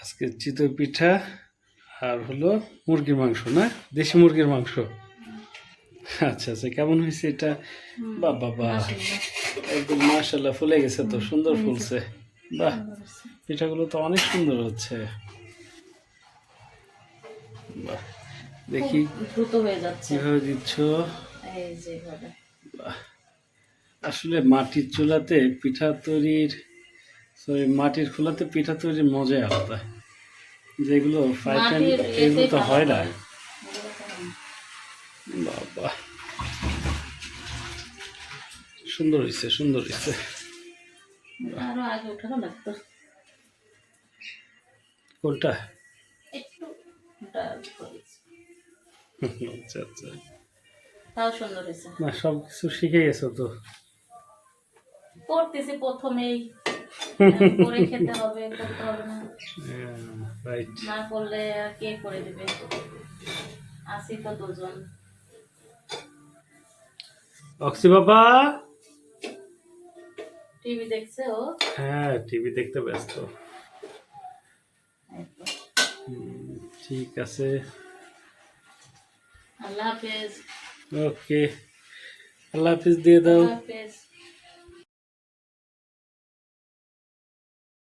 আজকে চিতই পিঠা আর হলো মুরগির মাংস না? দেশি মুরগির মাংস। আচ্ছা আচ্ছা কেমন হয়েছে এটা? বাহ বাহ বাহ। একদম মাশাল্লাহ ফুলে গেছে তো সুন্দর ফুলছে। বাহ পিঠাগুলো তো অনেক সুন্দর হচ্ছে। বাহ দেখি দ্রুত হয়ে যাচ্ছে। কীভাবে দিচ্ছ? আসলে মাটির চুলাতে পিঠা তৈরির সরি মাটির খোলাতে পিঠা তৈরির মজাই আলাদা। যেগুলো ফ্রাই প্যান এগুলো তো হয় না। বাবা। সুন্দর হয়েছে সুন্দর হয়েছে কোনটা। আচ্ছা আচ্ছা। তাও সুন্দর হয়েছে না সব কিছু শিখে গেছো তো? করতেছি প্রথমেই। করে খেতে হবে করতে হবে না। রাইট না করলে কে করে দিবে? আসি তো দুজন। অক্সি বাবা? টিভি দেখছে ও? হ্যাঁ টিভি দেখতে ব্যস্ত। ঠিক আছে। আল্লাহ হাফেজ। ওকে। আল্লাহ হাফিজ দিয়ে দাও। আল্লাহ হাফেজ।